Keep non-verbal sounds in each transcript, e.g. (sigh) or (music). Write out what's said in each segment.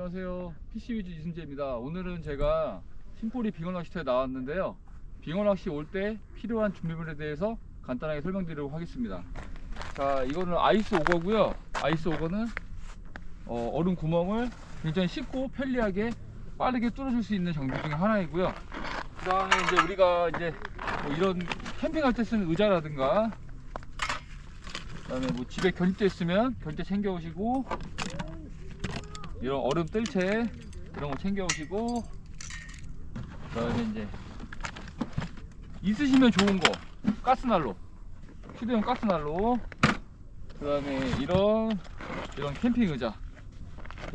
안녕하세요. PC위즈 이승재입니다. 오늘은 제가 신포리 빙어 낚시터에 나왔는데요. 빙어 낚시 올 때 필요한 준비물에 대해서 간단하게 설명드리도록 하겠습니다. 자, 이거는 아이스 오거고요. 아이스 오거는 어, 얼음 구멍을 굉장히 쉽고 편리하게 빠르게 뚫어줄 수 있는 장비 중에 하나이고요. 그 다음에 이제 우리가 이제 뭐 이런 캠핑할 때 쓰는 의자라든가 그 다음에 뭐 집에 견제 있으면 견제 챙겨 오시고 이런 얼음 뜰채 이런 거 챙겨 오시고 그다음에 이제 있으시면 좋은 거 가스난로. 휴대용 가스난로. 그다음에 이런 이런 캠핑 의자.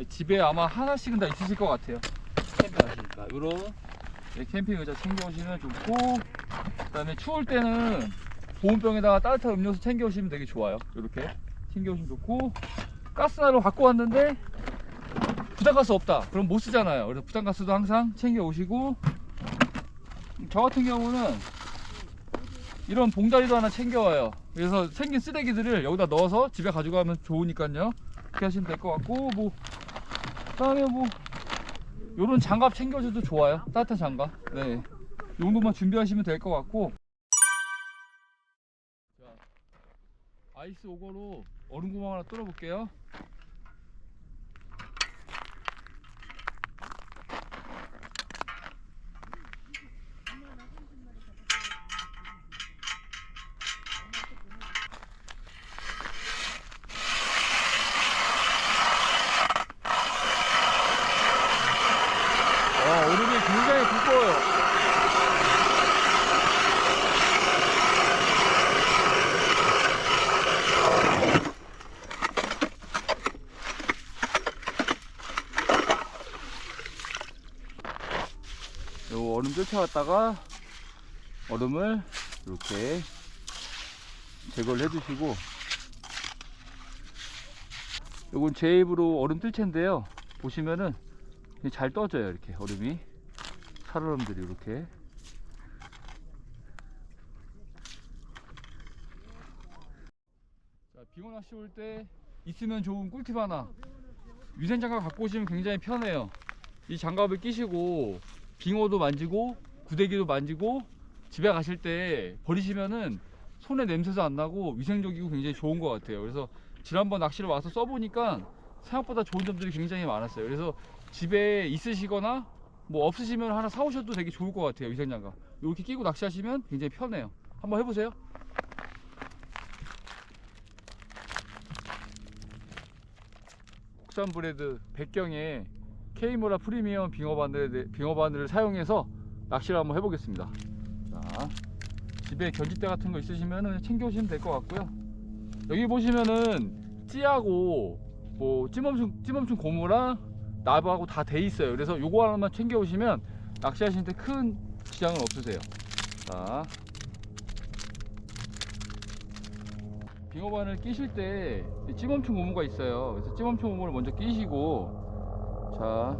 집에 아마 하나씩은 다 있으실 것 같아요. 캠핑 하시니까? 이런 네, 캠핑 의자 챙겨 오시면 좋고 그다음에 추울 때는 보온병에다가 따뜻한 음료수 챙겨 오시면 되게 좋아요. 이렇게 챙겨 오시면 좋고 가스난로 갖고 왔는데 부탄가스 없다. 그럼 못 쓰잖아요. 그래서 부탄가스도 항상 챙겨 오시고 저 같은 경우는 이런 봉다리도 하나 챙겨와요. 그래서 생긴 쓰레기들을 여기다 넣어서 집에 가져가면 좋으니까요. 그렇게 하시면 될 것 같고 뭐 그다음에 뭐 요런 장갑 챙겨줘도 좋아요. 따뜻한 장갑. 네. 이 정도만 준비하시면 될 것 같고. 자, 아이스 오거로 얼음 구멍 하나 뚫어 볼게요 와, 얼음이 굉장히 두꺼워요. 요 얼음 쫓아왔다가 얼음을 이렇게 제거를 해주시고 요건 제 입으로 얼음 뜰채인데요. 보시면은 잘 떠져요 이렇게 얼음이. 살얼음들이 이렇게. 자 낚시 올때 있으면 좋은 꿀팁 하나. 위생 장갑 갖고 오시면 굉장히 편해요. 이 장갑을 끼시고 빙어도 만지고 구데기도 만지고 집에 가실 때 버리시면은 손에 냄새도 안 나고 위생적이고 굉장히 좋은 것 같아요. 그래서 지난번 낚시를 와서 써보니까 생각보다 좋은 점들이 굉장히 많았어요. 그래서 집에 있으시거나 뭐 없으시면 하나 사오셔도 되게 좋을 것 같아요 위생장갑 이렇게 끼고 낚시하시면 굉장히 편해요. 한번 해보세요. 국산 브레드 백경 의 K모라 프리미엄 빙어 바늘 빙어 바늘을 사용해서 낚시를 한번 해보겠습니다 자 집에 견지대 같은 거 있으시면은 챙겨 오시면 될 것 같고요 여기 보시면은 찌하고 뭐 찌멈춘 찌멈춘 고무랑 나부하고 다 돼 있어요. 그래서 요거 하나만 챙겨 오시면 낚시하시는 데 큰 지장은 없으세요. 자. 빙어반을 끼실 때 찌멈춘 고무가 있어요. 그래서 찌멈춘 고무를 먼저 끼시고 자.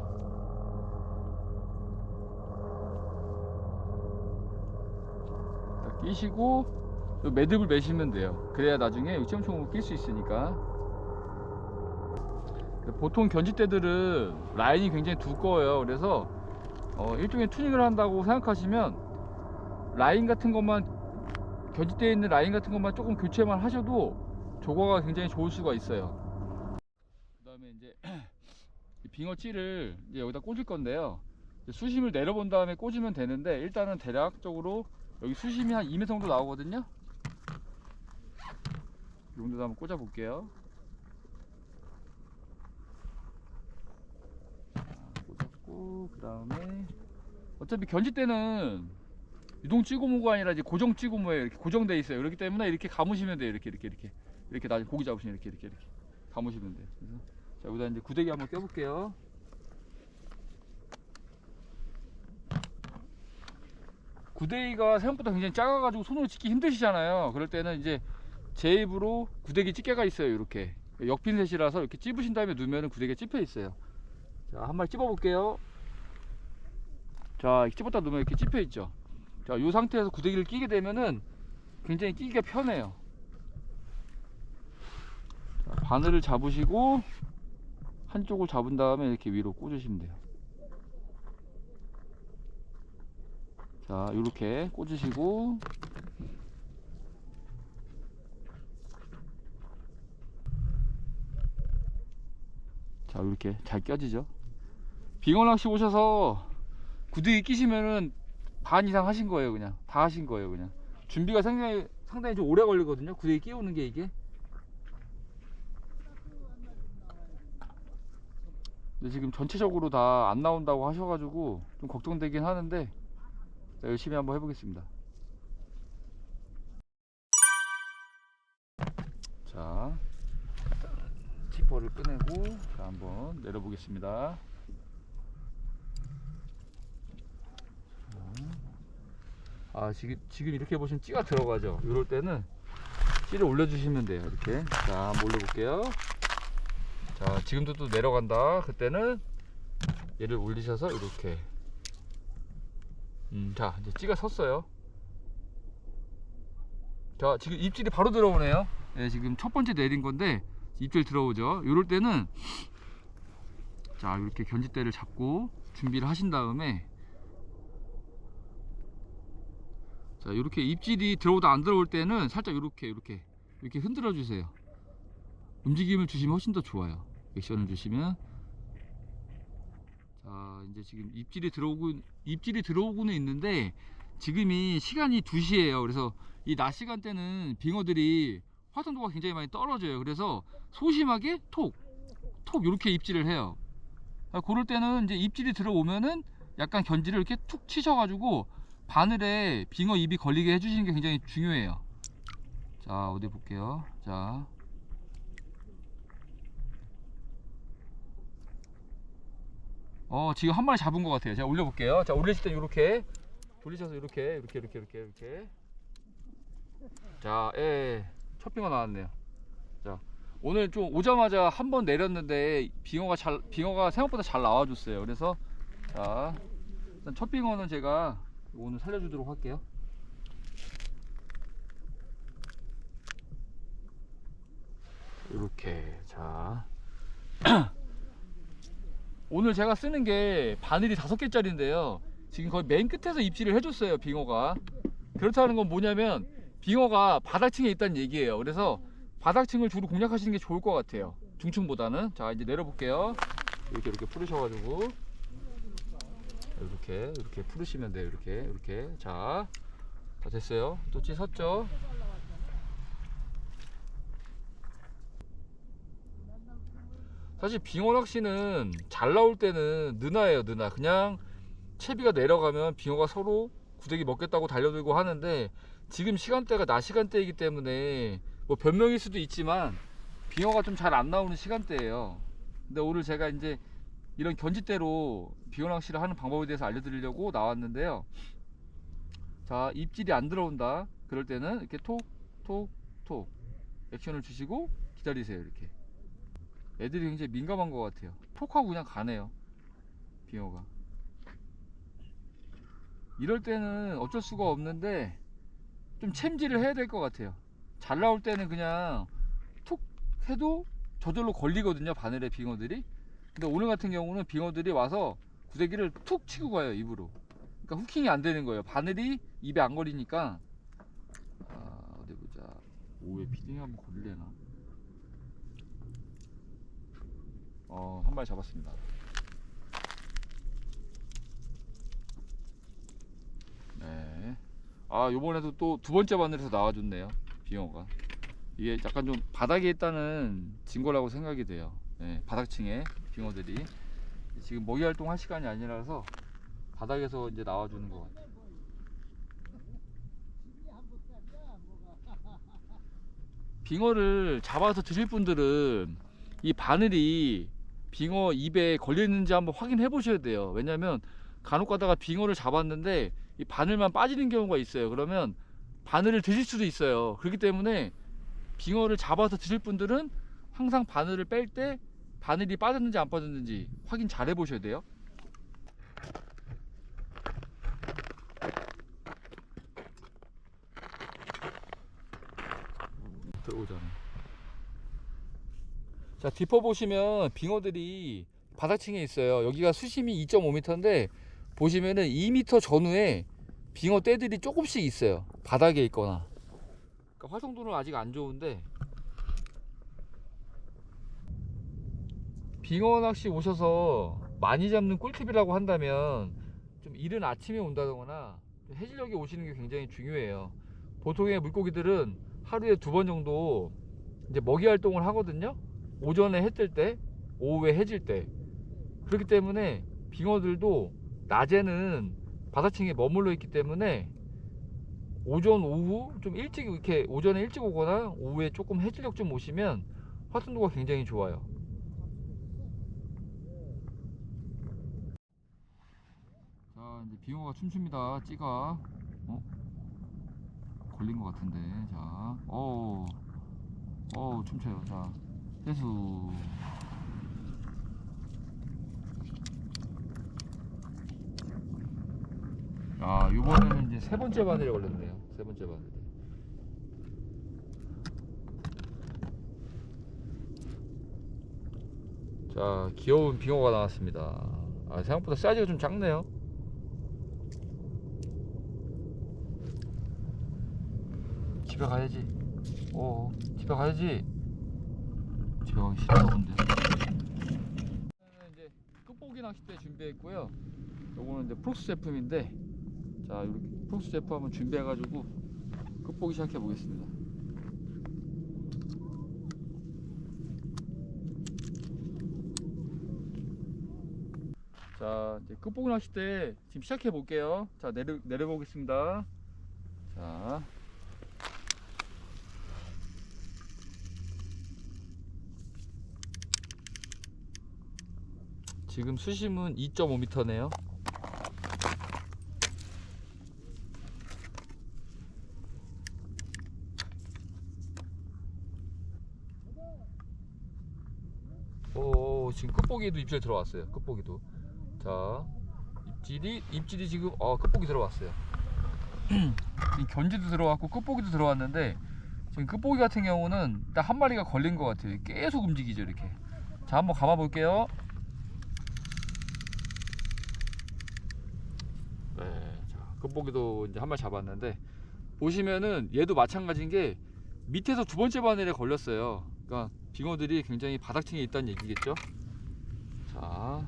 자, 끼시고 요 매듭을 매시면 돼요. 그래야 나중에 고무 낄수 있으니까. 보통 견지대들은 라인이 굉장히 두꺼워요. 그래서 어, 일종의 튜닝을 한다고 생각하시면 라인 같은 것만 견지대에 있는 라인 같은 것만 조금 교체만 하셔도 조과가 굉장히 좋을 수가 있어요. 빙어찌를 여기다 꽂을 건데요. 수심을 내려본 다음에 꽂으면 되는데 일단은 대략적으로 여기 수심이 한 2m 정도 나오거든요. 이 정도 한번 꽂아 볼게요. 꽂았고 그 다음에 어차피 견지대는 유동 찌고무가 아니라 이제 고정 찌고무에 이렇게 고정돼 있어요. 그렇기 때문에 이렇게 감으시면 돼요. 이렇게 이렇게 이렇게 이렇게 나중에 고기 잡으시면 이렇게 이렇게 이렇게 감으시면 돼요. 그래서 자 여기다 이제 구데기 한번 껴볼게요. 구데기가 생각보다 굉장히 작아가지고 손으로 찢기 힘드시잖아요. 그럴 때는 이제 제 입으로 구데기 집게가 있어요. 이렇게 역핀셋이라서 이렇게 찝으신 다음에 누면은 구데기가 찝혀 있어요. 자, 한 마리 찝어 볼게요. 자, 찝었다 놓으면 이렇게 찝혀 있죠. 자, 이 상태에서 구데기를 끼게 되면은 굉장히 끼기가 편해요. 자, 바늘을 잡으시고 한쪽을 잡은 다음에 이렇게 위로 꽂으시면 돼요. 자, 이렇게 꽂으시고 자, 이렇게 잘 껴지죠. 빙어 낚시 오셔서 구두기 끼시면은 반 이상 하신 거예요, 그냥. 다 하신 거예요, 그냥. 준비가 상당히 상당히 좀 오래 걸리거든요. 구두기 끼우는 게 이게. 근데 지금 전체적으로 다 안 나온다고 하셔가지고 좀 걱정되긴 하는데 자, 열심히 한번 해보겠습니다. 자, 지퍼를 꺼내고 자, 한번 내려보겠습니다. 아 지금 지금 이렇게 보시면 찌가 들어가죠. 이럴 때는 찌를 올려주시면 돼요. 이렇게 자 한번 올려볼게요. 자 지금도 또 내려간다. 그때는 얘를 올리셔서 이렇게 음, 자 이제 찌가 섰어요. 자 지금 입질이 바로 들어오네요. 네, 지금 첫 번째 내린 건데 입질 들어오죠. 이럴 때는 자 이렇게 견지대를 잡고 준비를 하신 다음에 자 이렇게 입질이 들어오다 안 들어올 때는 살짝 이렇게 이렇게 이렇게 흔들어 주세요 움직임을 주시면 훨씬 더 좋아요 액션을 주시면 자 이제 지금 입질이 들어오고 입질이 들어오고는 있는데 지금이 시간이 2시예요 그래서 이 낮 시간대는 빙어들이 활성도가 굉장히 많이 떨어져요 그래서 소심하게 톡 톡 이렇게 입질을 해요 아, 그럴 때는 이제 입질이 들어오면은 약간 견지를 이렇게 툭 치셔 가지고 바늘에 빙어 입이 걸리게 해주시는 게 굉장히 중요해요. 자, 어디 볼게요. 자. 어, 지금 한 마리 잡은 것 같아요. 제가 올려볼게요. 자, 올리실 때 이렇게 돌리셔서 이렇게, 이렇게, 이렇게, 이렇게, 이렇게. 자, 예, 예. 첫 빙어 나왔네요. 자, 오늘 좀 오자마자 한 번 내렸는데 빙어가 잘, 빙어가 생각보다 잘 나와줬어요. 그래서 자, 일단 첫 빙어는 제가 오늘 살려주도록 할게요. 이렇게 자 (clears throat) 오늘 제가 쓰는 게 바늘이 다섯 개짜리인데요. 지금 거의 맨 끝에서 입질을 해줬어요 빙어가. 그렇다는 건 뭐냐면 빙어가 바닥층에 있다는 얘기예요. 그래서 바닥층을 주로 공략하시는 게 좋을 것 같아요. 중층보다는 자 이제 내려볼게요. 이렇게 이렇게 풀으셔가지고 이렇게 이렇게 풀으시면 돼요 이렇게 이렇게 자, 다 됐어요 또찌 섰죠 사실 빙어 낚시는 잘 나올 때는 느나예요 느나 그냥 채비가 내려가면 빙어가 서로 구데기 먹겠다고 달려들고 하는데 지금 시간대가 낮 시간대이기 때문에 뭐 변명일 수도 있지만 빙어가 좀 잘 안 나오는 시간대예요 근데 오늘 제가 이제 이런 견지대로 비호 낚시를 하는 방법에 대해서 알려드리려고 나왔는데요. 자, 입질이 안 들어온다. 그럴 때는 이렇게 톡, 톡, 톡 액션을 주시고 기다리세요. 이렇게. 애들이 굉장히 민감한 것 같아요. 톡하고 그냥 가네요. 빙어가. 이럴 때는 어쩔 수가 없는데 좀 챔질을 해야 될 것 같아요. 잘 나올 때는 그냥 툭 해도 저절로 걸리거든요. 바늘에 빙어들이. 근데 오늘 같은 경우는 빙어들이 와서 구데기를 툭 치고 가요 입으로 그러니까 후킹이 안 되는 거예요 바늘이 입에 안 걸리니까 아 어디 보자 오에 피딩이 한번 걸리려나 어 한 마리 잡았습니다. 네 아 요번에도 또 두 번째 바늘에서 나와줬네요 빙어가. 이게 약간 좀 바닥에 있다는 증거라고 생각이 돼요. 네, 바닥층에 빙어들이. 지금 먹이 활동할 시간이 아니라서 바닥에서 이제 나와주는 것 같아요. 빙어를 잡아서 드실 분들은 이 바늘이 빙어 입에 걸려 있는지 한번 확인해 보셔야 돼요. 왜냐면 간혹 가다가 빙어를 잡았는데 이 바늘만 빠지는 경우가 있어요. 그러면 바늘을 드실 수도 있어요. 그렇기 때문에 빙어를 잡아서 드실 분들은 항상 바늘을 뺄 때 바늘이 빠졌는지 안 빠졌는지 확인 잘 해보셔야 돼요. 들어오잖아. 자, 뒷퍼 보시면 빙어들이 바닥층에 있어요. 여기가 수심이 2.5m인데 보시면은 2m 전후에 빙어 떼들이 조금씩 있어요. 바닥에 있거나. 그러니까 활성도는 아직 안 좋은데 빙어 낚시 오셔서 많이 잡는 꿀팁이라고 한다면 좀 이른 아침에 온다거나 좀 해질녘에 오시는 게 굉장히 중요해요. 보통의 물고기들은 하루에 두 번 정도 이제 먹이 활동을 하거든요. 오전에 해 뜰 때, 오후에 해질 때. 그렇기 때문에 빙어들도 낮에는 바다층에 머물러 있기 때문에 오전, 오후 좀 일찍 이렇게 오전에 일찍 오거나 오후에 조금 해질녘 좀 오시면 활성도가 굉장히 좋아요. 자 이제 빙어가 춤춥니다. 찌가 어 걸린 것 같은데 자 어. 어 춤춰요 자 해수 아 이번에는 이제 세 번째 바늘에 걸렸네요. 세 번째 바늘에. 자 귀여운 빙어가 나왔습니다. 아 생각보다 사이즈가 좀 작네요. 집에 가야지. 어 집에 가야지 집에 가기 싫어 근데 이제 끝보기 낚싯대 준비했고요. 요거는 이제 프록스 제품인데 자 이렇게 프록스 제품 한번 준비해 가지고 끝보기 시작해 보겠습니다. 자 이제 끝보기 낚싯대 지금 시작해 볼게요. 자 내려 내려 보겠습니다. 자 지금 수심은 2.5m네요. 오, 지금 끝보기도 입질 들어왔어요. 끝보기도. 자, 입질이 입질이 지금 어 끝보기 들어왔어요. (clears throat) 견지도 들어왔고 끝보기도 들어왔는데 지금 끝보기 같은 경우는 딱 한 마리가 걸린 것 같아요. 계속 움직이죠 이렇게. 자, 한번 감아 볼게요. 자, 끝보기도 이제 한 마리 잡았는데 보시면은 얘도 마찬가지인 게 밑에서 두 번째 바늘에 걸렸어요. 그러니까 빙어들이 굉장히 바닥층에 있다는 얘기겠죠. 자,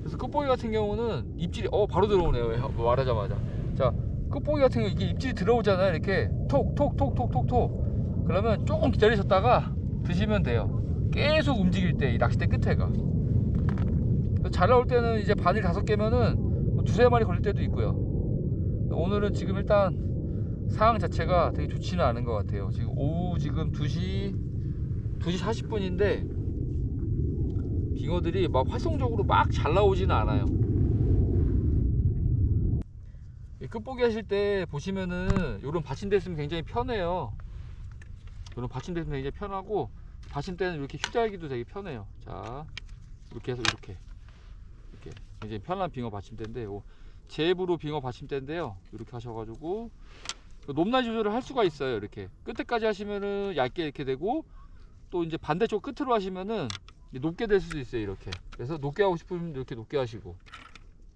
그래서 끝보기 같은 경우는 입질이 어 바로 들어오네요. 말하자마자. 자, 끝보기 같은 경우 이게 입질이 들어오잖아요. 이렇게 톡 톡 톡 톡 톡톡. 그러면 조금 기다리셨다가 드시면 돼요. 계속 움직일 때 이 낚싯대 끝에가. 잘 나올 때는 이제 바늘 다섯 개면은 뭐 두세 마리 걸릴 때도 있고요. 오늘은 지금 일단 상황 자체가 되게 좋지는 않은 것 같아요. 지금 오후 지금 2시 2시 40분인데 빙어들이 막 활성적으로 막 잘 나오지는 않아요. 이 끝보기 하실 때 보시면은 이런 받침대 있으면 굉장히 편해요. 이런 받침대 있으면 굉장히 편하고 받침대는 이렇게 휴대하기도 되게 편해요. 자 이렇게 해서 이렇게 이렇게 굉장히 편한 빙어 받침대인데 요 제부로 빙어 받침대인데요. 이렇게 하셔가지고 높낮이 조절을 할 수가 있어요. 이렇게 끝에까지 하시면은 얇게 이렇게 되고 또 이제 반대쪽 끝으로 하시면은 높게 될 수도 있어요. 이렇게 그래서 높게 하고 싶으면 이렇게 높게 하시고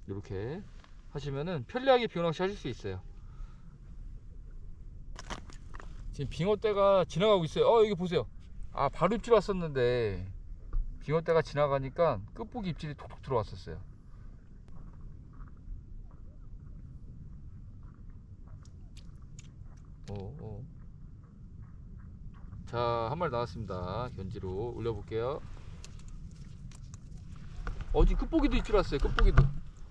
이렇게 하시면은 편리하게 빙어 낚시 하실 수 있어요. 지금 빙어대가 지나가고 있어요. 어 여기 보세요. 아 바로 입질 왔었는데 빙어대가 지나가니까 끝보기 입질이 톡톡 들어왔었어요. 오, 오. 자, 한 마리 나왔습니다. 견지로 올려볼게요. 어, 지금 끝보기도 입질 왔어요. 끝보기도.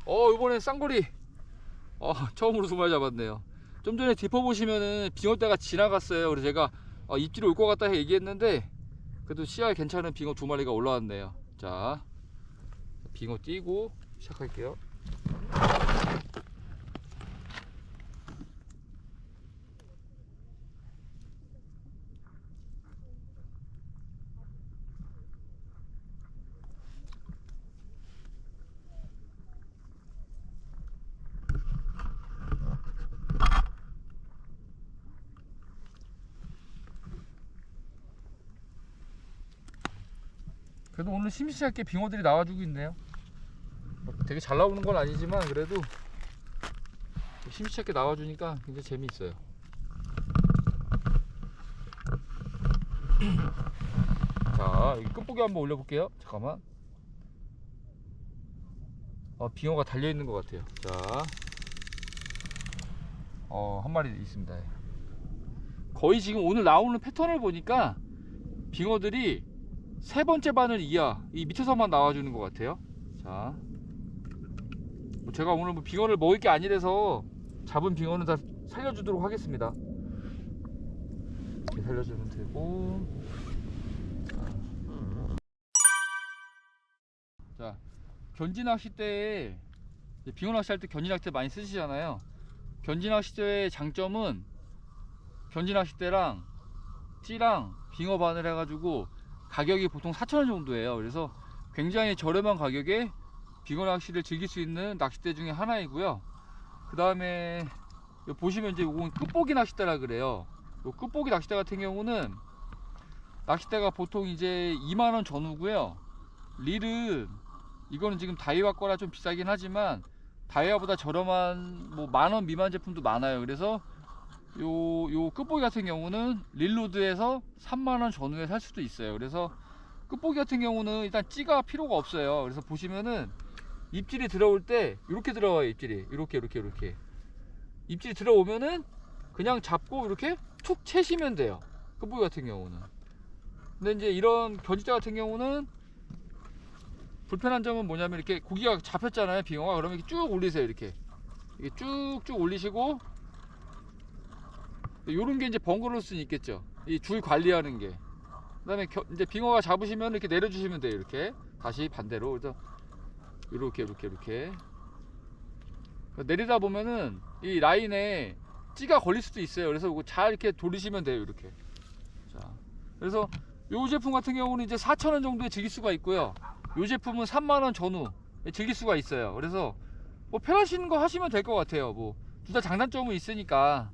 어, 이번엔 쌍거리. 어, 처음으로 두 마리 잡았네요. 좀 전에 뒷퍼 보시면은 빙어대가 지나갔어요. 그래서 제가 어, 입질이 올것 같다 얘기했는데 그래도 시야에 괜찮은 빙어 두 마리가 올라왔네요. 자, 빙어 띄고 시작할게요. 그래도 오늘 심심하게 빙어들이 나와주고 있네요. 뭐 되게 잘 나오는 건 아니지만 그래도 심심하게 나와주니까 굉장히 재미있어요. (clears throat) 자, 여기 끝보기 한번 올려볼게요. 잠깐만. 어, 빙어가 달려 있는 것 같아요. 자, 어, 한 마리 있습니다. 거의 지금 오늘 나오는 패턴을 보니까 빙어들이 세 번째 바늘 이하 이 밑에서만 나와주는 것 같아요. 자, 뭐 제가 오늘 뭐 빙어를 먹을 게 아니라서 잡은 빙어는 다 살려주도록 하겠습니다. 살려주면 되고. 자, 낚싯대에 이제 빙어 낚시할 때 낚싯대 많이 쓰시잖아요. 견지 낚싯대의 장점은 견지 낚싯대랑 찌랑 빙어 바늘 해가지고 가격이 보통 4,000원 정도예요. 그래서 굉장히 저렴한 가격에 빙어 낚시를 즐길 수 있는 낚싯대 중에 하나이고요. 그 다음에 보시면 이제 이건 끝보기 낚싯대라 그래요. 요 끝보기 낚싯대 같은 경우는 낚싯대가 보통 이제 2만원 전후고요. 릴은 이거는 지금 다이와 거라 좀 비싸긴 하지만 다이와보다 저렴한 뭐 만원 미만 제품도 많아요. 그래서 요, 요 끝보기 같은 경우는 릴로드에서 3만원 전후에 살 수도 있어요. 그래서 끝보기 같은 경우는 일단 찌가 필요가 없어요. 그래서 보시면은 입질이 들어올 때 이렇게 들어와요. 입질이 이렇게 이렇게 이렇게 입질이 들어오면은 그냥 잡고 이렇게 툭 채시면 돼요. 끝보기 같은 경우는. 근데 이제 이런 견지대 같은 경우는 불편한 점은 뭐냐면 이렇게 고기가 잡혔잖아요. 빙어가 그러면 이렇게 쭉 올리세요. 이렇게 이렇게 쭉쭉 올리시고 요런 게 이제 번거로울 수는 있겠죠. 이 줄 관리하는 게. 그다음에 겨- 이제 빙어가 잡으시면 이렇게 내려주시면 돼요. 이렇게 다시 반대로 그래서 이렇게 이렇게 이렇게 내리다 보면은 이 라인에 찌가 걸릴 수도 있어요. 그래서 잘 이렇게 돌리시면 돼요. 이렇게. 자, 그래서 요 제품 같은 경우는 이제 4,000원 정도에 즐길 수가 있고요. 요 제품은 3만원 전후 즐길 수가 있어요. 그래서 뭐 편하신 거 하시면 될 것 같아요. 뭐 둘 다 장단점은 있으니까